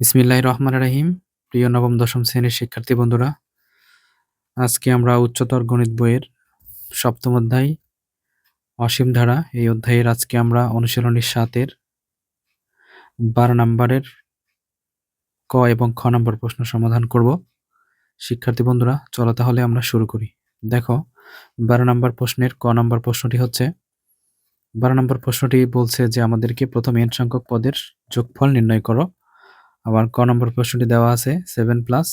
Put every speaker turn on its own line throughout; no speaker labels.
বিসমিল্লাহ রহমান রাহিম। প্রিয় নবম, দশম শ্রেণির শিক্ষার্থী বন্ধুরা, আজকে আমরা উচ্চতর গণিত বইয়ের সপ্তম অধ্যায়, অসীম ধারা, এই অধ্যায়ের আজকে আমরা অনুশীলনী সাতের বারো নম্বরের ক এবং খ নম্বর প্রশ্ন সমাধান করব। শিক্ষার্থী বন্ধুরা, চলো তাহলে আমরা শুরু করি। দেখো, বারো নম্বর প্রশ্নের ক নম্বর প্রশ্নটি হচ্ছে, বারো নম্বর প্রশ্নটি বলছে যে, আমাদেরকে প্রথম এন সংখ্যক পদের যোগফল নির্ণয় করো। আবার ক নম্বর প্রশ্নটি দেওয়া আছে seven plus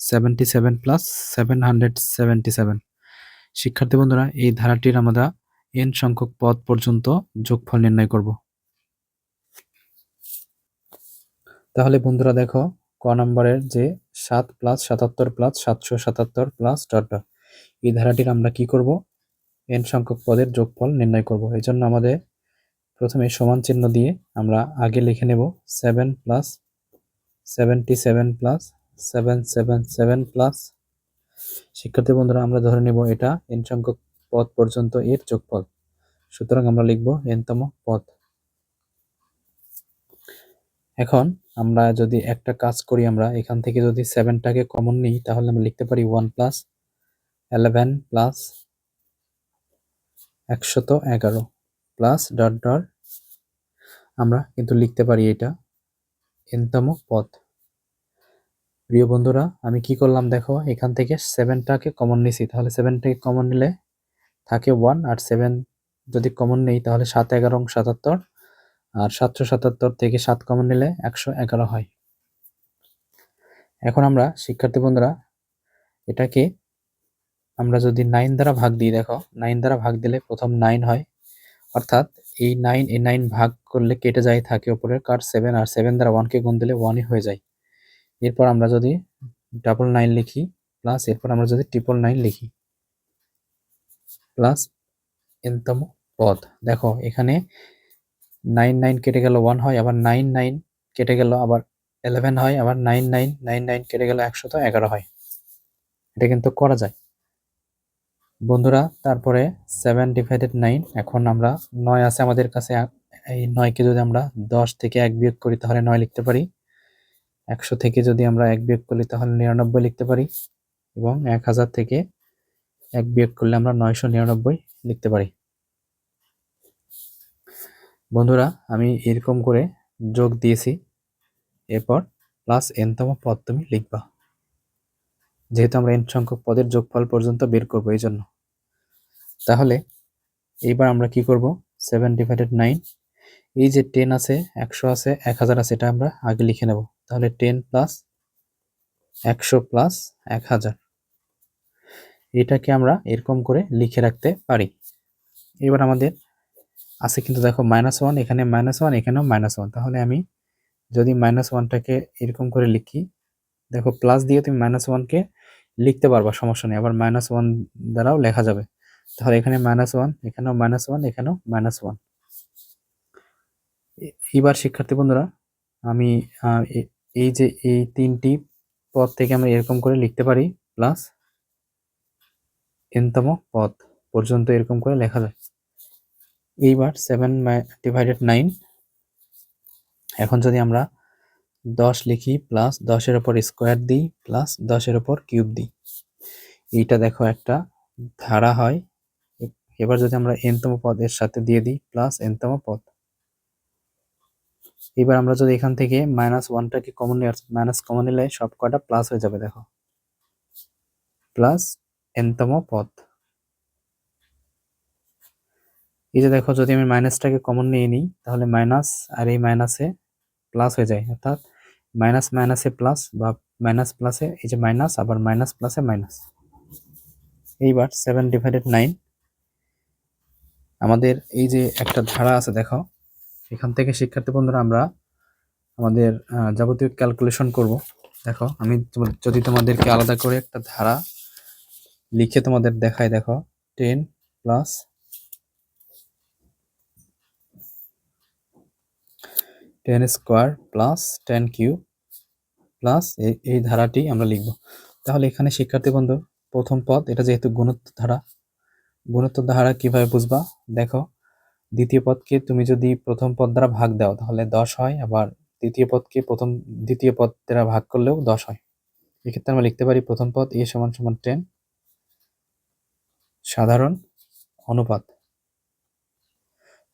seventy seven plus seven hundred seventy seven শিক্ষার্থী বন্ধুরা, এই ধারাটির আমরা এন সংখ্যক পদ পর্যন্ত যোগফল নির্ণয় করব। তাহলে বন্ধুরা দেখো, ক নম্বরের যে সাত প্লাস সাতাত্তর প্লাস সাতশো সাতাত্তর প্লাস ডট এই ধারাটির আমরা কি করব? এন সংখ্যক পদের যোগফল নির্ণয় করব। এই জন্য আমাদের প্রথমে সমান চিহ্ন দিয়ে আমরা আগে লিখে নেব seven plus seventy seven plus seven seven seven plus শিক্ষার্থী বন্ধুরা, আমরা ধরে নেব এটা এন সংখ্যক পদ পর্যন্ত এর যোগফল। সুতরাং আমরা লিখব এনতম পদ। এখন আমরা যদি একটা কাজ করি আমরা, এখান থেকে যদি সেভেনটাকে কমন নিই, তাহলে আমরা লিখতে পারি ওয়ান প্লাস এলেভেন প্লাস একশত এগারো প্লাস ডট ডট আমরা কিন্তু লিখতে পারি এটা। এনতম পদ প্রিয় বন্ধুরা, আমি কি করলাম দেখো, এখান থেকে সেভেনটাকে কমন নিছি। তাহলে সেভেনটাকে কমন নিলে থাকে ওয়ান আর সেভেন যদি কমন নেই, তাহলে সাত এগারো সাতাত্তর আর সাতশো সাতাত্তর থেকে সাত কমন নিলে একশো এগারো হয়। এখন আমরা, শিক্ষার্থী বন্ধুরা, এটাকে আমরা যদি নাইন দ্বারা ভাগ দিই দেখো নাইন দ্বারা ভাগ দিলে প্রথম নাইন হয়। অর্থাৎ এই নাইন এই নাইন ভাগ করলে কেটে যায়, থাকে ওপরের কার সেভেন আর সেভেন দ্বারা ওয়ানকে গুণ দিলে ওয়ানই হয়ে যায়। এরপর আমরা যদি ডাবল নাইন লিখি প্লাস এরপর আমরা যদি ট্রিপল নাইন লিখি প্লাস এনতম পদ। দেখো, এখানে নাইন নাইন কেটে গেল ওয়ান হয়, আবার নাইন নাইন কেটে গেল, আবার এলেভেন হয়, আবার নাইন নাইন নাইন নাইন কেটে গেল একশত এগারো হয়। এটা কিন্তু করা যায়। বন্ধুরা, তারপরে সেভেন ডিভাইডেড নাইন এখন আমরা নয় আছে আমাদের কাছে। এই নয়কে যদি আমরা দশ থেকে এক বিয়োগ করি, তাহলে নয় লিখতে পারি। একশো থেকে যদি আমরা এক বিয়োগ করি, তাহলে নিরানব্বই লিখতে পারি। এবং এক হাজার থেকে এক বিয়োগ করলে আমরা নয়শো নিরানব্বই লিখতে পারি। বন্ধুরা, আমি এরকম করে যোগ দিয়েছি। এরপর প্লাস এনতম পদ তুমি লিখবা। যেহেতু আমরা এন সংখ্যক পদের যোগফল পর্যন্ত বের করব, এই জন্য। তাহলে এইবার আমরা কি করব? সেভেন ডিভাইডেড নাইন এই যে টেন আছে, একশো আছে, এক হাজার আছে, এটা আমরা আগে লিখে নেব। তাহলে টেন প্লাস একশো প্লাস এক হাজার। এটাকে আমরা এরকম করে লিখে রাখতে পারি। এবার আমাদের আছে কিন্তু দেখো মাইনাস ওয়ান এখানে মাইনাস ওয়ান এখানেও মাইনাস ওয়ান তাহলে আমি যদি মাইনাস ওয়ানটাকে এরকম করে লিখি, দেখো প্লাস দিয়ে তুমি মাইনাস ওয়ানকে লিখতে পারবা, সমস্যা নেই। আবার মাইনাস ওয়ান দ্বারাও লেখা যাবে। তাহলে এখানে মাইনাস ওয়ান এখানেও মাইনাস ওয়ান এখানেও মাইনাস ওয়ান এবার শিক্ষার্থী বন্ধুরা, আমি এই যে এই তিনটি পদ থেকে আমরা এরকম করে লিখতে পারি প্লাস এনতম পদ পর্যন্ত এরকম করে লেখা যায়। এইবার সেভেন ডিভাইডেড নাইন এখন যদি আমরা দশ লিখি প্লাস দশের ওপর স্কোয়ার দিই প্লাস দশের ওপর কিউব দিই। এইটা দেখো একটা ধারা হয় এবার যদি আমরা এনতম পদের সাথে দিয়ে দিই প্লাস এনতম পদ। এবার আমরা যদি এখান থেকে মাইনাস ওয়ানটাকে কমন মাইনাস কমন নিলে সব কটা প্লাস হয়ে যাবে, দেখো। প্লাস এনতম পদ। এই যে দেখো, যদি আমি মাইনাসটাকে কমন নিয়ে নিই, তাহলে মাইনাস আর এই মাইনাসে প্লাস হয়ে যায়, অর্থাৎ মাইনাস মাইনাসে প্লাস বা মাইনাস প্লাসে এই যে মাইনাস আবার মাইনাস প্লাসে মাইনাস এইবার সেভেন ডিভাইডেড নাইন আমাদের এই যে একটা ধারা আছে দেখো এখান থেকে শিক্ষার্থী বন্ধুরা, আমরা আমাদের যাবতীয় ক্যালকুলেশন করব। দেখো আমি যদি তোমাদেরকে আলাদা করে একটা ধারা লিখে তোমাদের দেখাই দেখো ten plus ten square plus ten cube plus এই ধারাটি আমরা লিখব। তাহলে এখানে শিক্ষার্থী বন্ধু, প্রথম পদ, এটা যেহেতু গুণত্ব ধারা গুণত্ব ধারা কীভাবে বুঝবা? দেখো, দ্বিতীয় পদকে তুমি যদি প্রথম পদ দ্বারা ভাগ দাও, তাহলে দশ হয়, আবার দ্বিতীয় পদকে প্রথম, দ্বিতীয় পদ দ্বারা ভাগ করলেও দশ হয়। এক্ষেত্রে আমরা লিখতে পারি প্রথম পদ এ সমান সমান টেন, সাধারণ অনুপাত।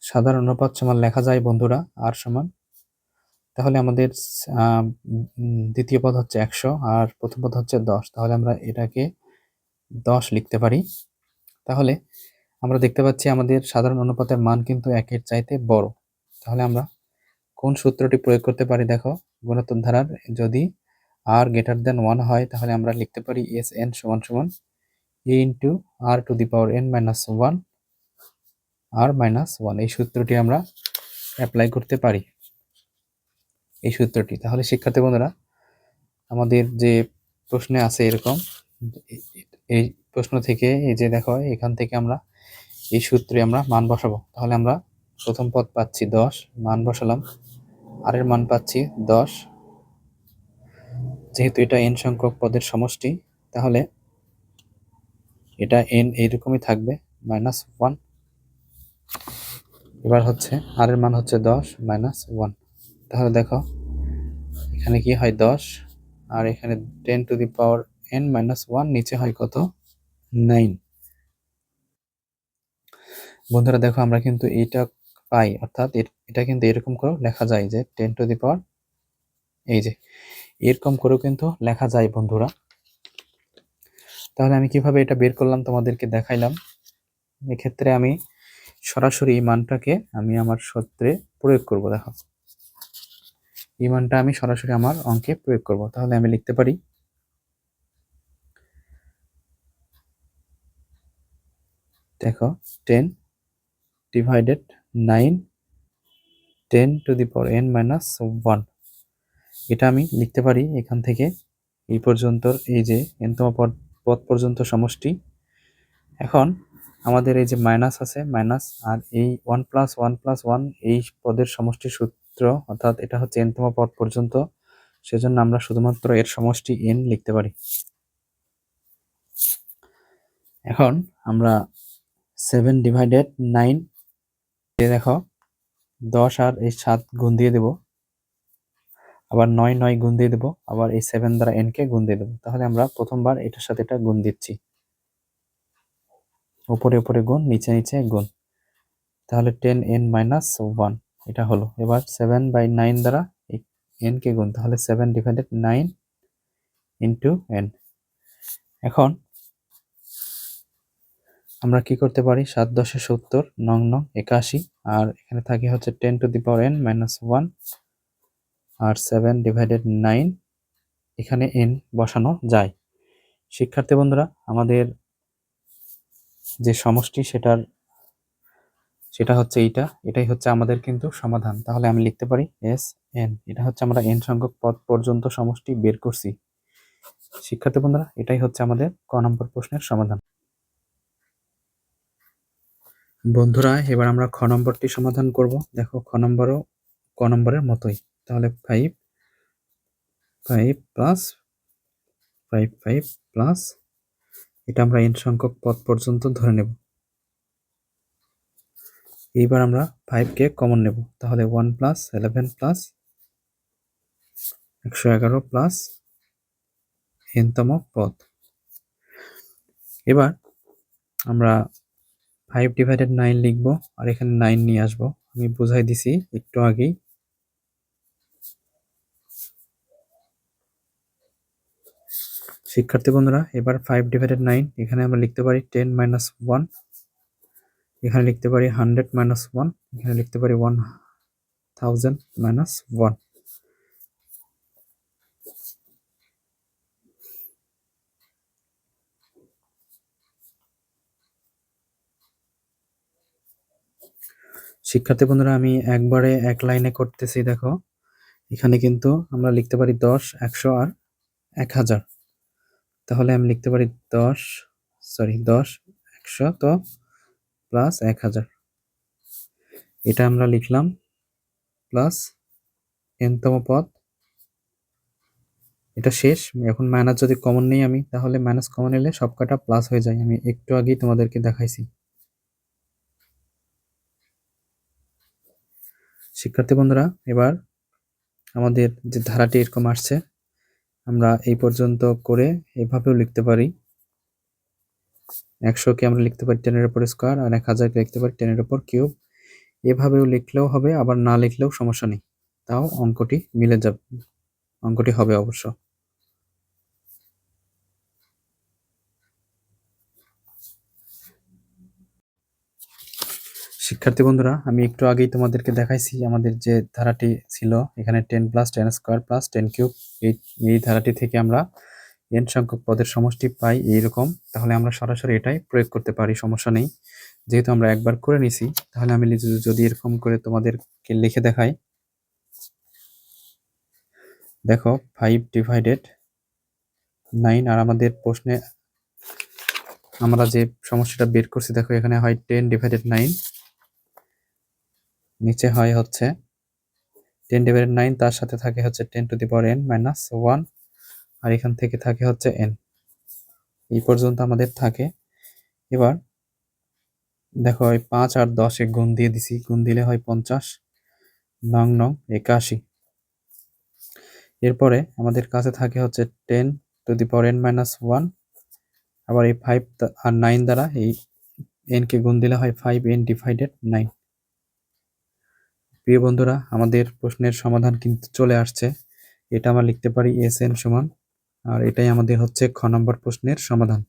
সাধারণ অনুপাত সমান লেখা যায় বন্ধুরা, আর সমান। তাহলে আমাদের দ্বিতীয় পদ হচ্ছে একশো, আর প্রথম পদ হচ্ছে দশ। তাহলে আমরা এটাকে দশ লিখতে পারি। তাহলে আমরা দেখতে পাচ্ছি আমাদের সাধারণ অনুপাতের মান কিন্তু একের চাইতে বড়। তাহলে আমরা কোন সূত্রটি প্রয়োগ করতে পারি দেখো? গুণোত্তর ধারার যদি আর গ্রেটার দেন ওয়ান হয়, তাহলে আমরা লিখতে পারি এস এন সমান সমান A into R to the power N minus one R minus one এই সূত্রটি আমরা অ্যাপ্লাই করতে পারি। এই সূত্রটি। তাহলে শিক্ষার্থী বন্ধুরা, আমাদের যে প্রশ্নে আছে এরকম, এই প্রশ্ন থেকে এই যে দেখো, এখান থেকে আমরা এই সূত্রে আমরা মান বসাবো। তাহলে আমরা প্রথম পদ পাচ্ছি দশ, মান বসালাম। আর এর মান পাচ্ছি দশ। যেহেতু এটা এন সংখ্যক পদের সমষ্টি, তাহলে এটা এন এইরকমই থাকবে মাইনাস ওয়ান এবার হচ্ছে আর এর মান হচ্ছে দশ মাইনাস ওয়ান তাহলে দেখো, এখানে কি হয় দশ, আর এখানে ten to the power N minus one নিচে হয় কত? নাইন। বন্ধুরা দেখো, আমরা কিন্তু এইটা পাই, অর্থাৎ এটা কিন্তু এরকম করেও লেখা যায় যে টেন টু দি পাওয়ার এই যে, এরকম করেও কিন্তু লেখা যায় বন্ধুরা। তাহলে আমি কীভাবে এটা বের করলাম তোমাদেরকে দেখাইলাম। এক্ষেত্রে আমি সরাসরি এই মানটাকে আমি আমার সূত্রে প্রয়োগ করব, দেখো। এই মানটা আমি সরাসরি আমার অঙ্কে প্রয়োগ করব। তাহলে আমি লিখতে পারি দেখো ten divided nine ten to the power N minus one এটা আমি লিখতে পারি এখান থেকে। এই পর্যন্ত, এই যে এনতম পদ পদ পর্যন্ত সমষ্টি। এখন আমাদের এই যে মাইনাস আছে মাইনাস আর এই one plus one plus one এই পদের সমষ্টি সূত্র, অর্থাৎ এটা হচ্ছে এনতম পদ পর্যন্ত। সেজন্য আমরা শুধুমাত্র এর সমষ্টি এন লিখতে পারি। এখন আমরা সেভেন ডিভাইডেড নাইন দেখো, দশ আর এই সাত গুণ দিয়ে দেব। আবার নয় নয় গুণ দিয়ে দেবো, আবার এই সেভেন দ্বারা এন কে গুণ দিয়ে দেবো। তাহলে আমরা প্রথমবার এটার সাথে এটা গুণ দিচ্ছি। উপরে উপরে গুণ, নিচে নিচে গুণ। তাহলে টেন এন মাইনাস ওয়ান এটা হলো। এবার সেভেন বাই নাইন দ্বারা এন কে গুণ, তাহলে seven divided nine into N এখন আমরা কি করতে পারি? সাত দশে সত্তর, নং নং, একাশি, আর এখানে থাকে হচ্ছে ten to the power N minus one R seven divided nine এখানে এন বসানো যায়। শিক্ষার্থী বন্ধুরা, আমাদের যে সমষ্টি, সেটার, সেটা হচ্ছে এইটা, এটাই হচ্ছে আমাদের কিন্তু সমাধান। তাহলে আমি লিখতে পারি এস এন এটা হচ্ছে আমরা এন সংখ্যক পদ পর্যন্ত সমষ্টি বের করছি। শিক্ষার্থী বন্ধুরা, এটাই হচ্ছে আমাদের ক নম্বর প্রশ্নের সমাধান। বন্ধুরা, এবার আমরা খ নম্বরটি সমাধান করব। দেখো, খ নম্বরও ক নম্বরের মতোই। তাহলে five five plus five five plus এটা আমরা এন সংখ্যক পদ পর্যন্ত ধরে নেব। এইবার আমরা ফাইভকে কমন নেব। তাহলে ওয়ান প্লাস ইলেভেন প্লাস একশো এগারো প্লাস এনতম পদ। এবার আমরা ফাইভ ডিভাইডেড নাইন লিখব, আর এখানে নাইন নিয়ে আসব। আমি বুঝাই দিছি একটু আগেই। শিক্ষার্থী বন্ধুরা, এবার ফাইভ ডিভাইডেড নাইন এখানে আমরা লিখতে পারি টেন মাইনাস ওয়ান এখানে লিখতে পারি হান্ড্রেড মাইনাস ওয়ান এখানে লিখতে পারি ওয়ান থাউজেন্ড মাইনাস ওয়ান শিক্ষার্থী বন্ধুরা, আমি একবারে এক লাইনে করতেছি, দেখো। এখানে কিন্তু আমরা লিখতে পারি দশ, একশো আর এক হাজার। তাহলে আমি লিখতে পারি দশ, সরি, দশ, একশো তো প্লাস এক হাজার। এটা আমরা লিখলাম প্লাস এনতম পদ। এটা শেষ। এখন মাইনাস যদি কমন নেই আমি, তাহলে মাইনাস কমন এলে সব কটা প্লাস হয়ে যায়। আমি একটু আগেই তোমাদেরকে দেখাইছি। শিক্ষার্থী বন্ধুরা, এবার আমাদের যে ধারাটি এরকম আসছে, আমরা এই পর্যন্ত করে এভাবেও লিখতে পারি। একশোকে আমরা লিখতে পারি টেনের উপর স্কোয়ার, আর এক হাজারকে লিখতে পারি টেনের উপর কিউব। এভাবেও লিখলেও হবে, আবার না লিখলেও সমস্যা নেই। তাও অঙ্কটি মিলে যাবে, অঙ্কটি হবে অবশ্য। শিক্ষার্থী বন্ধুরা, আমি একটু আগেই তোমাদেরকে দেখাইছি আমাদের যে ধারাটি ছিল, এখানে ten plus, ten square plus, ten cube, এই এই ধারাটি থেকে আমরা এন সংখ্যক পদের সমষ্টি পাই এইরকম। তাহলে আমরা সরাসরি এটাই প্রয়োগ করতে পারি, সমস্যা নেই। যেহেতু আমরা একবার করে নিছি, তাহলে আমি যদি এরকম করে তোমাদেরকে লিখে দেখাই। দেখো ফাইভ ডিভাইডেড নাইন আর আমাদের প্রশ্নে আমরা যে সমস্যাটা বের করছি, দেখো এখানে হয় টেন ডিভাইডেড নাইন নিচে হয় হচ্ছে টেন ডিভাইডেড নাইন তার সাথে থাকে হচ্ছে ten to the power N minus one আর এখান থেকে থাকে হচ্ছে এন এই পর্যন্ত আমাদের থাকে। এবার দেখো ওই পাঁচ আর দশে গুণ দিয়ে দিছি। গুণ দিলে হয় পঞ্চাশ। নং নং একাশি। এরপরে আমাদের কাছে থাকে হচ্ছে ten to the power N minus one আবার এই ফাইভ আর নাইন দ্বারা এই এনকে গুণ দিলে হয় ফাইভ এন ডিভাইডেড নাইন প্রিয় বন্ধুরা, আমাদের প্রশ্নের সমাধান কিন্তু চলে আসছে। এটা আমরা লিখতে পারি এস এন সমান, আর এটাই আমাদের হচ্ছে খ নম্বর প্রশ্নের সমাধান।